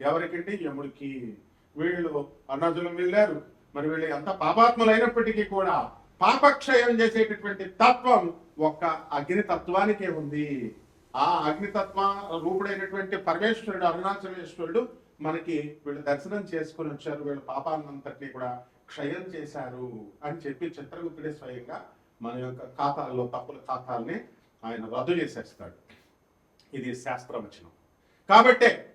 ఎవరికంటే యముడికి వీళ్ళు అరుణాచలం వెళ్ళారు. మరి వీళ్ళు ఎంత పాపాత్ములైనప్పటికీ కూడా పాపక్షయం చేసేటటువంటి తత్వం ఒక్క అగ్నితత్వానికే ఉంది. ఆ అగ్నితత్వ రూపుడైనటువంటి పరమేశ్వరుడు అరుణాచలేశ్వరుడు మనకి వీళ్ళు దర్శనం చేసుకుని వచ్చారు. వీళ్ళ పాపాన్నంతటినీ కూడా క్షయం చేశారు అని చెప్పి చిత్రగుప్తుడే స్వయంగా మన యొక్క ఖాతాల్లో తప్పుల ఖాతాల్ని ఆయన రద్దు చేసేస్తాడు. ఇది శాస్త్రవచనం. కాబట్టే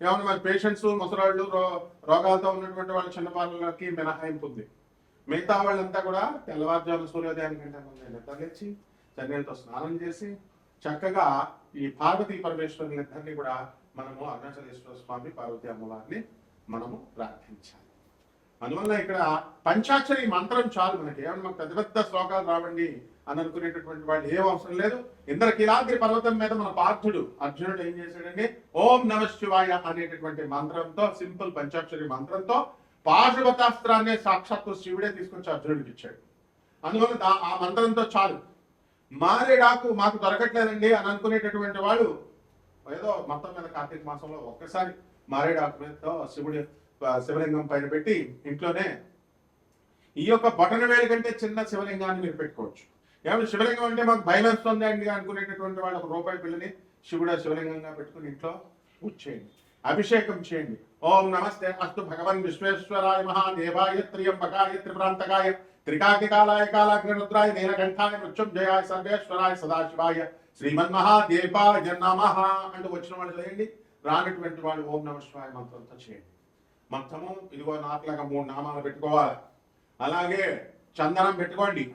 ఏమన్నా మరి పేషెంట్స్ ముసలాళ్ళు రో- రోగాలతో ఉన్నటువంటి వాళ్ళ చిన్నపాలకి మినహాయింపు ఉంది మిగతా వాళ్ళంతా కూడా తెల్లవారుజాము సూర్యోదయానికి కంటే ముందే నిద్రలేచి చన్నీళ్ళతో స్నానం చేసి చక్కగా ఈ పార్వతీ పరమేశ్వరుని ఇద్దరిని కూడా మనము అరుణాచలేశ్వర స్వామి పార్వతీ అమ్మవారిని మనము ప్రార్థించాలి. అందువల్ల ఇక్కడ పంచాక్షరి మంత్రం చాలు మనకి. ఏమన్నా పెద్ద పెద్ద శ్లోకాలు రావండి. అని అనుకునేటటువంటి వాళ్ళు ఏం అవసరం లేదు. ఇంద్రకీలాద్రి పర్వతం మీద మన పార్థుడు అర్జునుడు ఏం చేశాడండి? ఓం నమ శివాయ అనేటటువంటి మంత్రంతో సింపుల్ పంచాక్షరి మంత్రంతో పాశుపతాస్త్రాన్ని సాక్షాత్తు శివుడే తీసుకొచ్చి అర్జునుడికి ఇచ్చాడు. అందువల్ల ఆ మంత్రంతో చాలు. మారేడాకు మాకు దొరకట్లేదండి అని అనుకునేటటువంటి వాళ్ళు ఏదో మొత్తం మీద కార్తీక మాసంలో ఒక్కసారి మారేడాకు మీదతో శివుడి శివలింగం పైన పెట్టి ఇంట్లోనే ఈ యొక్క బటన్ వేలు కంటే చిన్న శివలింగాన్ని మీరు పెట్టుకోవచ్చు. ఏమైనా శివలింగం అంటే మాకు భయం వస్తుంది అండి అనుకునేటటువంటి వాళ్ళ ఒక రూపాయి పిల్లని శివుడు శివలింగంగా పెట్టుకుని ఇంట్లో పూజ చేయండి. అభిషేకం చేయండి. ఓం నమస్తే అస్తు భగవన్ విశ్వేశ్వరాయ మహాదేవాయ త్రియంబకాయ త్రిప్రాంతకాయ త్రికాకికాలాయ కాలాగ్నిరుద్రాయ నీలకంఠాయ మృత్యుంజయాయ సర్వేశ్వరాయ సదాశివాయ శ్రీమన్మహాదేవాయ నమ అంటూ వచ్చిన వాళ్ళు చేయండి రానటువంటి వాళ్ళు ఓం నమ శివాయ మంత్రంతో చేయండి. మొత్తము ఇదిగో నాకులాగా మూడు నామాలు పెట్టుకోవాలి. అలాగే చందనం పెట్టుకోండి.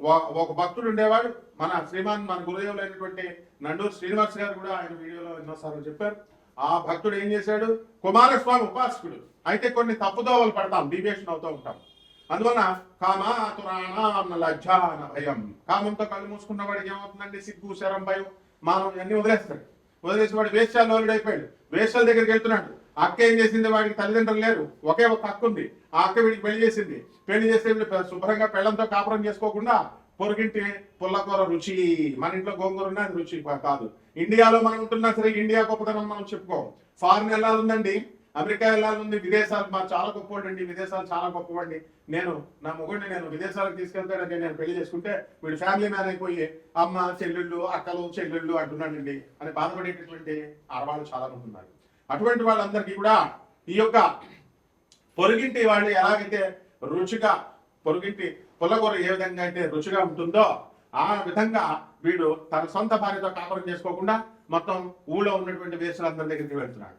ఒక- భక్తుడు ఉండేవాడు. మన శ్రీమాన్ మన గురుదేవులైనటువంటి నండూరు శ్రీనివాస్ గారు కూడా ఆయన వీడియోలో ఎన్నోసార్లు చెప్పారు. ఆ భక్తుడు ఏం చేశాడు? కుమారస్వామి ఉపాసకుడు. అయితే కొన్ని తప్పుదోవలు పడతాం డీవియేషన్ అవుతూ ఉంటాం. అందువలన కామాతురాణ లజ్జాన భయం. కామంతో కళ్ళు మూసుకున్న వాడికి ఏమవుతుందండి? సిగ్గు శరం భయం మానం అన్ని వదిలేస్తాడు. వదిలేసి వాడు వేశ్యాలు అయిపోయాడు వేశ్యాల దగ్గరికి వెళ్తున్నాడు. అక్క ఏం చేసింది? వాడికి తల్లిదండ్రులు లేరు. ఒకే ఒక అక్క ఉంది. ఆ అక్క వీడికి పెళ్ళి చేసింది. పెళ్ళి చేస్తే శుభ్రంగా పెళ్ళంతో కాపురం చేసుకోకుండా పొరుగింటి పుల్లకూర రుచి మన ఇంట్లో గోంగూర ఉన్న రుచి కాదు. ఇండియాలో మనం ఉంటున్నా సరే ఇండియా గొప్పతనం మనం చెప్పుకోం ఫారిన్ వెళ్ళాలందండి అమెరికా వెళ్ళాలంది విదేశాలు మా చాలా గొప్పవాడండి. విదేశాలు చాలా గొప్పవాడిని. నేను నా మొగుడిని నేను విదేశాలకు తీసుకెళ్తాడంటే నేను పెళ్ళి చేసుకుంటే వీడు ఫ్యామిలీ మ్యాన్ అయిపోయి అమ్మ చెల్లెళ్ళు అక్కలు చెల్లెళ్ళు అంటున్నాడండి. అని బాధపడేటటువంటి ఆడవాళ్ళు చాలా మంది ఉన్నారు. అటువంటి వాళ్ళందరికీ కూడా ఈ యొక్క పొరుగింటి వాళ్ళు ఎలాగైతే రుచిగా పొరుగింటి పొలగూర ఏ విధంగా అయితే రుచిగా ఉంటుందో ఆ విధంగా వీడు తన సొంత భార్యతో కాపురం చేసుకోకుండా మొత్తం ఊళ్ళో ఉన్నటువంటి వేసులందరి దగ్గరికి వెళ్తున్నాడు.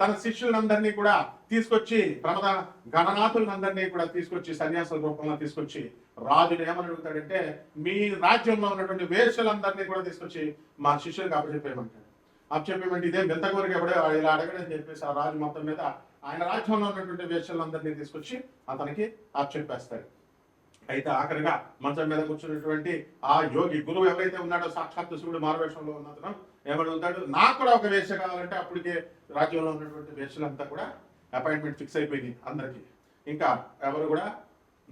తన శిష్యులందరినీ కూడా తీసుకొచ్చి ప్రమద గణనాథులందరినీ కూడా తీసుకొచ్చి సన్యాసుల రూపంలో తీసుకొచ్చి రాజుడు ఏమని అడుగుతాడంటే మీ రాజ్యంలో ఉన్నటువంటి వేషలందరినీ కూడా తీసుకొచ్చి మా శిష్యులకు అప్పచెప్పేయమంటాడు. అప్పచెప్పేయమంటే ఇదే వింత కోరిక ఎవడే ఇలా అడగడని చెప్పేసి ఆ రాజు మొత్తం మీద ఆయన రాజ్యంలో ఉన్నటువంటి వేషలందరినీ తీసుకొచ్చి అతనికి అప్పచెప్పేస్తాడు. అయితే ఆఖరిగా మంచం మీద కూర్చున్నటువంటి ఆ యోగి గురువు ఎవరైతే ఉన్నాడో సాక్షాత్ శివుడు మారువేషంలో ఉన్నతను ఏమడుగుతాడు నాకు కూడా ఒక వేష కావాలంటే అప్పటికే రాజ్యంలో ఉన్నటువంటి వేషలంతా కూడా అపాయింట్మెంట్ ఫిక్స్ అయిపోయింది అందరికి. ఇంకా ఎవరు కూడా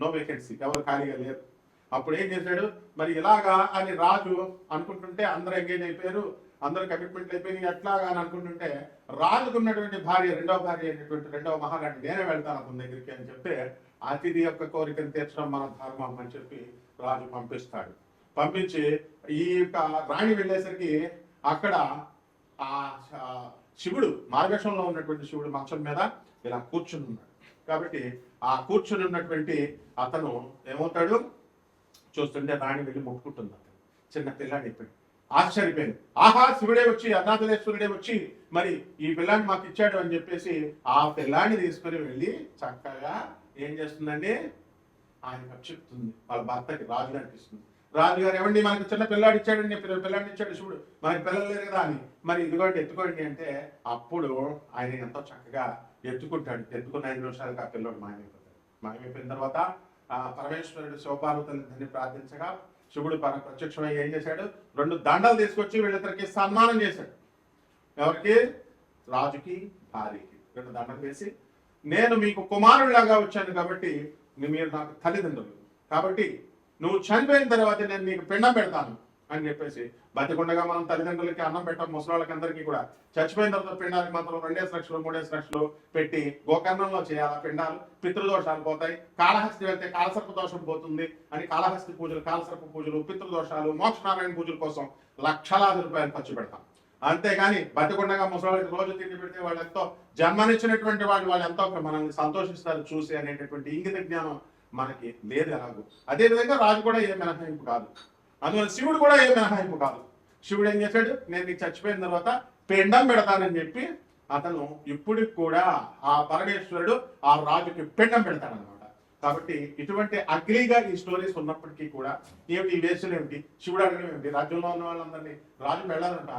నో వేకెన్సీ ఎవరు ఖాళీగా లేరు. అప్పుడు ఏం చేశాడు? మరి ఇలాగా అని రాజు అనుకుంటుంటే అందరూ ఎంగేజ్ అయిపోయారు. అందరూ కమిట్మెంట్ అయిపోయినాయి. ఎట్లాగా అని అనుకుంటుంటే రాజుకున్నటువంటి భార్య రెండవ భార్య అయినటువంటి రెండవ మహారాణి నేనే వెళ్తాను అతని దగ్గరికి అని చెప్తే అతిథి యొక్క కోరికను తీర్చడం మన ధర్మం అని చెప్పి రాజు పంపిస్తాడు. పంపించి ఈ యొక్క రాణి వెళ్ళేసరికి అక్కడ ఆ శివుడు మార్గశంలో ఉన్నటువంటి శివుడు మంచం మీద ఇలా కూర్చుని ఉన్నాడు. కాబట్టి ఆ కూర్చుని ఉన్నటువంటి అతను ఏమవుతాడు? చూస్తుంటే రాణి వెళ్ళి మొక్కుకుంటుంది అతను. చిన్న పిల్లాడి ఇప్పుడు ఆశ్చర్యపోయింది ఆహా శివుడే వచ్చి అన్నాథలేశ్వరుడే వచ్చి మరి ఈ పిల్లాన్ని మాకు ఇచ్చాడు అని చెప్పేసి ఆ పిల్లాన్ని తీసుకుని వెళ్ళి చక్కగా ఏం చేస్తుందండి? ఆయన చెప్తుంది. వాళ్ళ భర్తకి రాజు అనిపిస్తుంది రాజుగారు ఏమండి మనకి చిన్న పిల్లాడు ఇచ్చాడండి పిల్ల- పిల్లాడిని ఇచ్చాడు శివుడు మనకి పిల్లలు లేరు కదా అని. మరి ఇదిగోండి ఎత్తుకోండి అంటే అప్పుడు ఆయన ఎంతో చక్కగా ఎత్తుకుంటాడు. ఎత్తుకున్న ఐదు నిమిషాలకు ఆ పిల్లోడు మాయమైపోతాడు. మాయమైపోయిన తర్వాత ఆ పరమేశ్వరుడు శివపార్వతులందరినీ ప్రార్థించగా శివుడు ప్రత్యక్షమై ఏం చేశాడు? రెండు దండలు తీసుకొచ్చి వీళ్ళిద్దరికి సన్మానం చేశాడు. ఎవరికి? రాజుకి భార్యకి. రెండు దండలు వేసి నేను మీకు కుమారుడిలాగా వచ్చాను కాబట్టి మీరు నాకు తల్లిదండ్రులు. కాబట్టి నువ్వు చనిపోయిన తర్వాత నేను నీకు పిండం పెడతాను అని చెప్పేసి బతికుండగా మనం తల్లిదండ్రులకి అన్నం పెట్టాం ముసలాళ్ళకి అందరికీ కూడా. చచ్చిపోయిన తర్వాత పిండానికి మాత్రం రెండేసి లక్షలు మూడేసి లక్షలు పెట్టి గోకర్ణంలో చేయాలి పిండాలు? పితృదోషాలు పోతాయి. కాళహస్తి వెళ్తే కాలసర్ప దోషం పోతుంది అని కాళహస్తి పూజలు కాలసర్ప పూజలు పితృదోషాలు మోక్షనారాయణ పూజల కోసం లక్షలాది రూపాయలు ఖర్చు పెడతాం. అంతేగాని బతికుండగా ముసలాళ్ళకి రోజు తిండి పెడితే వాళ్ళు ఎంతో జన్మనిచ్చినటువంటి వాళ్ళు వాళ్ళు ఎంతో మనల్ని సంతోషిస్తారు చూసి అనేటటువంటి ఇంగిత జ్ఞానం మనకి లేదు ఎలాగో. అదేవిధంగా రాజు కూడా ఏ మినహాయింపు కాదు. అందువల్ల శివుడు కూడా ఏ మినహాయింపు కాదు. శివుడు ఏం చేశాడు? నేను నీకు చచ్చిపోయిన తర్వాత పిండం పెడతానని చెప్పి అతను ఇప్పటికి కూడా ఆ పరమేశ్వరుడు ఆ రాజుకి పిండం పెడతాడనమాట కాబట్టి ఇటువంటి అగ్లీగా ఈ స్టోరీస్ ఉన్నప్పటికీ కూడా ఏమిటి? ఈ వేసులు ఏమిటి? శివుడు అడగడం ఏమిటి? రాజ్యంలో ఉన్న వాళ్ళందరినీ రాజు వెళ్ళాలంట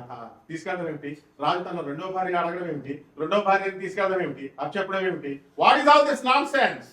తీసుకెళ్ళడం ఏమిటి? రాజు తన రెండో భార్య అడగడం ఏమిటి? రెండో భార్యని తీసుకెళ్ళడం ఏమిటి? అది చెప్పడం ఏమిటి? What is all this nonsense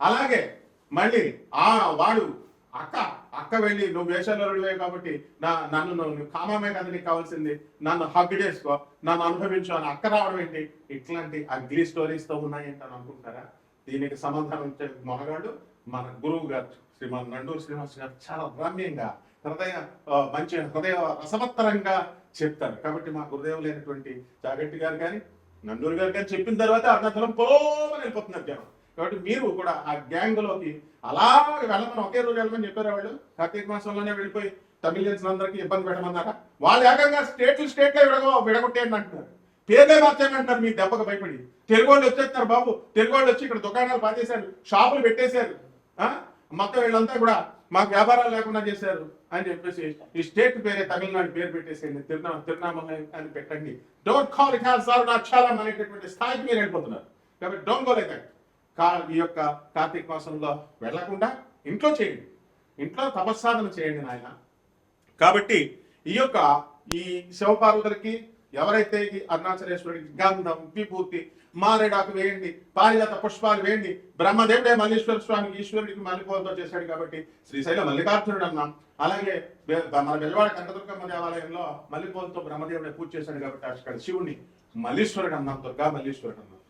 అలాగే మళ్ళీ ఆ వాడు అక్క అక్క వెళ్ళి నువ్వు వేషాలే కాబట్టి నా నన్ను నువ్వు కామమే కదా నీకు కావాల్సింది. నన్ను హగ్ చేసుకో. నన్ను అనుభవించు. అని అక్క రావడం ఏంటి? ఇట్లాంటి అగ్లీ స్టోరీస్తో ఉన్నాయంట అని అనుకుంటారా? దీనికి సమాధానం ఇచ్చే మొనగాడు మన గురువు గారు శ్రీమాన్ నండూరు శ్రీనివాస్ గారు చాలా రమ్యంగా హృదయ మంచి హృదయ రసవత్తరంగా చెప్తారు. కాబట్టి మా గురుదేవు లేనటువంటి జాగట్టి గారు కానీ నండూరు గారు కానీ చెప్పిన తర్వాత అరుణాచలం పోమని వెళ్ళిపోతున్నారు జనం. కాబట్టి మీరు కూడా ఆ గ్యాంగ్లోకి అలాగే వెళ్ళమని ఒకే రోజు వెళ్ళమని చెప్పారు వాళ్ళు? కార్తీక మాసంలోనే వెళ్ళిపోయి తమిళియన్స్ అందరికీ ఇబ్బంది పెట్టమన్నారా? వాళ్ళు ఏకంగా స్టేట్లు స్టేట్లే విడగ విడగొట్టేయండి అంటున్నారు. పేర్లే మార్చేయమంటారు మీ దెబ్బకు భయపడి. తెలుగు వాళ్ళు వచ్చేస్తారు బాబు. తెలుగు వాళ్ళు వచ్చి ఇక్కడ దుకాణాలు పాతేశారు షాపులు పెట్టేశారు. ఆ? మొత్తం వీళ్ళంతా కూడా మాకు వ్యాపారాలు లేకుండా చేశారు అని చెప్పేసి ఈ స్టేట్ పేరే తమిళనాడు పేరు పెట్టేసేయండి. తిరునా తిరునామల అని పెట్టండి. డోంట్ కాల్ ఇట్ హాస్ అక్షాలం అనేటటువంటి స్థాయికి మీరు వెళ్ళిపోతున్నారు. కాబట్టి డోంట్ గో లైక్ దట్ కా ఈ యొక్క కార్తీక మాసంలో వెళ్ళకుండా ఇంట్లో చేయండి. ఇంట్లో తపస్సాధన చేయండి నాయన. కాబట్టి ఈ యొక్క ఈ శివపార్వతులకి ఎవరైతే ఈ అరుణాచలేశ్వరుడికి గంధం విభూతి మారేడాకు వేయండి పారిజాత పుష్పాలు వేయండి బ్రహ్మదేవుడే మల్లీశ్వర స్వామికి ఈశ్వరుడికి మల్లిపూలతో చేశాడు కాబట్టి శ్రీశైల మల్లికార్జునుడు అన్నాం అలాగే మన బెజవాడ కనకదుర్గమ్మ దేవాలయంలో మల్లెపూలతో బ్రహ్మదేవుడే పూజ చేశాడు కాబట్టి అక్కడ శివుడిని మల్లీశ్వరుడు అన్నాం దుర్గా మల్లీశ్వరుడు అన్నాం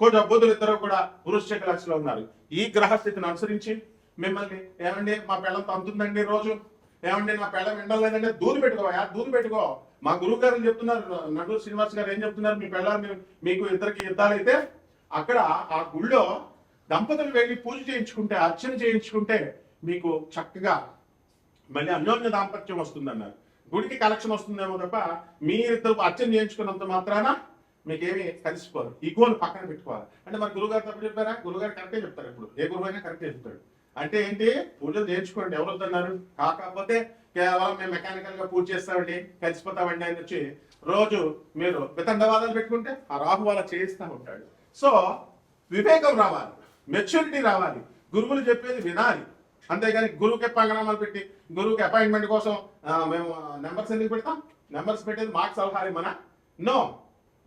కోట బుధులు ఇద్దరు కూడా వృశ్చిక రాశిలో ఉన్నారు. ఈ గ్రహస్థితిని అనుసరించి మిమ్మల్ని ఏమండి మా పిల్లలు తంతుందండి రోజు? ఏమండి నా పిల్లలు ఎండలేదంటే దూరు పెట్టుకోవా? దూరు పెట్టుకో. మా గురువు గారు చెప్తున్నారు నటూరు శ్రీనివాస్ గారు ఏం చెప్తున్నారు మీ పిల్లలు మీకు ఇద్దరికి యుద్ధాలైతే అక్కడ ఆ గుళ్ళో దంపతులు వెళ్ళి పూజ చేయించుకుంటే అర్చన చేయించుకుంటే మీకు చక్కగా మళ్ళీ అన్యోన్య దాంపత్యం వస్తుందన్నారు. గుడికి కలెక్షన్ వస్తుందేమో తప్ప మీరిద్దరు అర్చన చేయించుకున్నంత మాత్రాన మీకేమి కలిసిపోరు. ఈ గోల్ పక్కన పెట్టుకోవాలి. అంటే మన గురుగారు తప్పు చెప్పారా? గురుగారు కరెక్టే చెప్తారు ఇప్పుడు. ఏ గురువు అయినా కరెక్టే చెప్తాడు. అంటే ఏంటి? పూజలు నేర్చుకోండి. ఎవరు వద్దన్నారు? కాకపోతే కేవలం మేము మెకానికల్గా పూజ చేస్తామండి కలిసిపోతామండి అని వచ్చి రోజు మీరు వితండవాదాలు పెట్టుకుంటే ఆ రాహు వాళ్ళ చేయిస్తూ ఉంటాడు. సో వివేకం రావాలి. మెచ్యూరిటీ రావాలి. గురువులు చెప్పేది వినాలి. అంతేగాని గురువుకి పంగనామాలు పెట్టి గురువుకి అపాయింట్మెంట్ కోసం మేము నెంబర్స్ ఎందుకు పెడతాం? నెంబర్స్ పెట్టేది మాకు సలహాలు మన? నో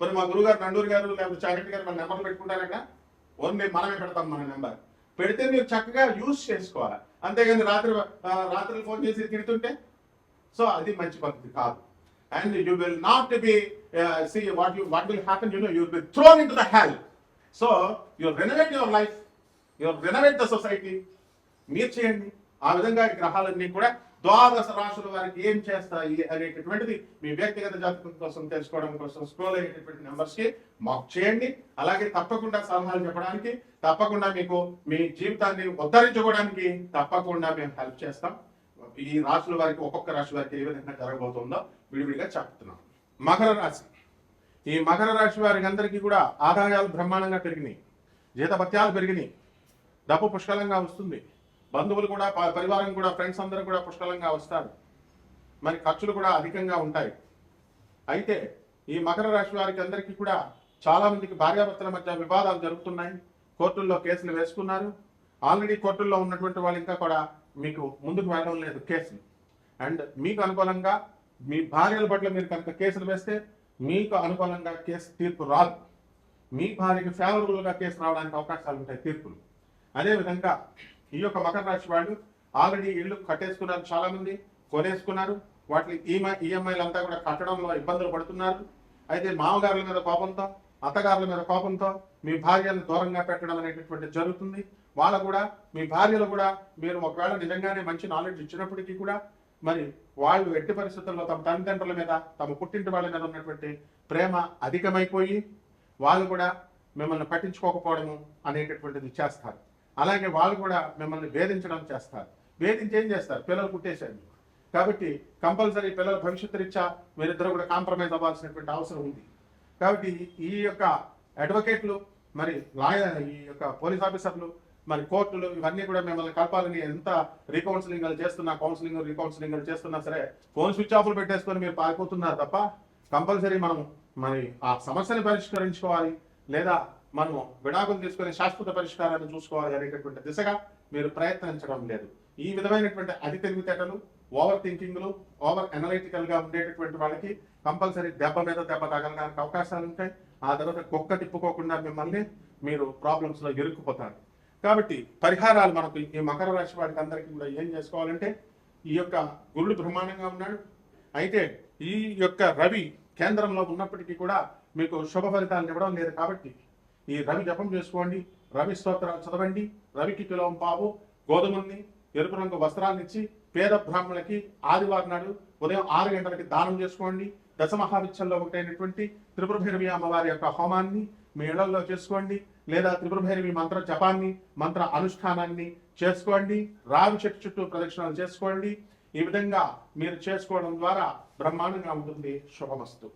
మరి మా గురుగారు నండూరు గారు లేకపోతే చాగంటి గారు మన నెంబర్లు పెట్టుకుంటారట. ఓన్లీ మనమే పెడతాం మన నెంబర్. పెడితే మీరు చక్కగా యూజ్ చేసుకోవాలి? అంతేగాని రాత్రి రాత్రి ఫోన్ చేసి తిడుతుంటే? సో అది మంచి పద్ధతి కాదు. And you will not be see what you what will happen you know you will throw thrown into the hell. So you renovate your life you renovate the society. మీరు చేయండి. ఆ విధంగా గ్రహాలన్నీ కూడా ద్వాదశ రాశుల వారికి ఏం చేస్తాయి అనేటటువంటిది మీ వ్యక్తిగత జాతకం కోసం తెలుసుకోవడం కోసం స్క్రోల్ అయ్యేటటువంటి నెంబర్స్కి మాకు చేయండి. అలాగే తప్పకుండా సలహాలు చెప్పడానికి తప్పకుండా మీకు మీ జీవితాన్ని ఉద్ధరించుకోవడానికి తప్పకుండా మేము హెల్ప్ చేస్తాం. ఈ రాశుల వారికి ఒక్కొక్క రాశి వారికి ఏ విధంగా జరగబోతుందో విడివిడిగా చెప్తున్నాం. మకర రాశి. ఈ మకర రాశి వారికి అందరికీ కూడా ఆదాయాలు బ్రహ్మాండంగా పెరిగినాయి. జీతభత్యాలు పెరిగినాయి. డబ్బు పుష్కలంగా వస్తుంది. బంధువులు కూడా పరివారం కూడా ఫ్రెండ్స్ అందరూ కూడా పుష్కలంగా వస్తారు. మరి ఖర్చులు కూడా అధికంగా ఉంటాయి. అయితే ఈ మకర రాశి వారికి అందరికీ కూడా చాలా మందికి భార్యాభర్తల మధ్య వివాదాలు జరుగుతున్నాయి. కోర్టుల్లో కేసులు వేసుకున్నారు. ఆల్రెడీ కోర్టుల్లో ఉన్నటువంటి వాళ్ళు ఇంకా కూడా మీకు ముందుకు వెళ్ళడం లేదు కేసులు అండ్ మీకు అనుకూలంగా మీ భార్యల పట్ల మీరు కనుక కేసులు వేస్తే మీకు అనుకూలంగా కేసు తీర్పు రాదు. మీ భార్యకి ఫేవరబుల్గా కేసు రావడానికి అవకాశాలు ఉంటాయి తీర్పులు. అదేవిధంగా ఈ యొక్క మకర రాశి వాళ్ళు ఆల్రెడీ ఇల్లు కట్టేసుకున్నారు చాలా మంది కొనేసుకున్నారు. వాటిని ఈఎంఐ ఈఎంఐలు అంతా కూడా కట్టడంలో ఇబ్బందులు పడుతున్నారు. అయితే మామగారుల మీద కోపంతో అత్తగారుల మీద కోపంతో మీ భార్యను దూరంగా పెట్టడం అనేటటువంటి జరుగుతుంది. వాళ్ళ కూడా మీ భార్యలు కూడా మీరు ఒకవేళ నిజంగానే మంచి నాలెడ్జ్ ఇచ్చినప్పటికీ కూడా మరి వాళ్ళు ఎట్టి పరిస్థితుల్లో తమ తల్లిదండ్రుల మీద తమ పుట్టింటి వాళ్ళ మీద ఉన్నటువంటి ప్రేమ అధికమైపోయి వాళ్ళు కూడా మిమ్మల్ని పట్టించుకోకపోవడము అనేటటువంటిది చేస్తారు. అలాగే వాళ్ళు కూడా మిమ్మల్ని వేధించడం చేస్తారు. వేధించి ఏం చేస్తారు? పిల్లలు పుట్టేశారు. కాబట్టి కంపల్సరీ పిల్లల భవిష్యత్తు రీత్యా మీరిద్దరు కూడా కాంప్రమైజ్ అవ్వాల్సినటువంటి అవసరం ఉంది. కాబట్టి ఈ యొక్క అడ్వకేట్లు మరి లాయర్ ఈ యొక్క పోలీస్ ఆఫీసర్లు మరి కోర్టులు ఇవన్నీ కూడా మిమ్మల్ని కలపాలని ఎంత రీకౌన్సిలింగ్ చేస్తున్నా కౌన్సిలింగ్ రీకౌన్సిలింగ్ చేస్తున్నా సరే ఫోన్ స్విచ్ ఆఫ్లు పెట్టేసుకొని మీరు పారిపోతున్నారు తప్ప కంపల్సరీ మనం మరి ఆ సమస్యని పరిష్కరించుకోవాలి లేదా మనము విడాకులు తీసుకొని శాశ్వత పరిష్కారాన్ని చూసుకోవాలి అనేటటువంటి దిశగా మీరు ప్రయత్నించడం లేదు. ఈ విధమైనటువంటి అతి తెలివితేటలు ఓవర్ థింకింగ్లు ఓవర్ అనలైటికల్గా ఉండేటటువంటి వాళ్ళకి కంపల్సరీ దెబ్బ మీద దెబ్బ తగలడానికి అవకాశాలు ఉంటాయి. ఆ తర్వాత కుక్క తిప్పుకోకుండా మిమ్మల్ని మీరు ప్రాబ్లమ్స్లో ఇరుక్కుపోతారు. కాబట్టి పరిహారాలు మనకు ఈ మకర రాశి వారికి అందరికీ కూడా ఏం చేసుకోవాలంటే ఈ యొక్క గురుడు బ్రహ్మాండంగా ఉన్నాడు. అయితే ఈ యొక్క రవి కేంద్రంలో ఉన్నప్పటికీ కూడా మీకు శుభ ఫలితాలను ఇవ్వడం లేదు కాబట్టి ఈ రవి జపం చేసుకోండి రవి స్తోత్రాలు చదవండి రవికి కిలోం పావు గోధుమల్ని ఎరుపు రంగు వస్త్రాలను ఇచ్చి పేద బ్రాహ్మణులకి ఆదివారం నాడు ఉదయం ఆరు గంటలకి దానం చేసుకోండి. దశ ఒకటైనటువంటి త్రిపుర భైరవి అమ్మవారి యొక్క హోమాన్ని మీ ఇళ్ళలో చేసుకోండి. లేదా త్రిపుర భైరవి మంత్ర జపాన్ని మంత్ర అనుష్ఠానాన్ని చేసుకోండి. రావి చెట్టు చుట్టూ ప్రదక్షిణలు చేసుకోండి. ఈ విధంగా మీరు చేసుకోవడం ద్వారా బ్రహ్మాండంగా ఉంటుంది శుభమస్తు.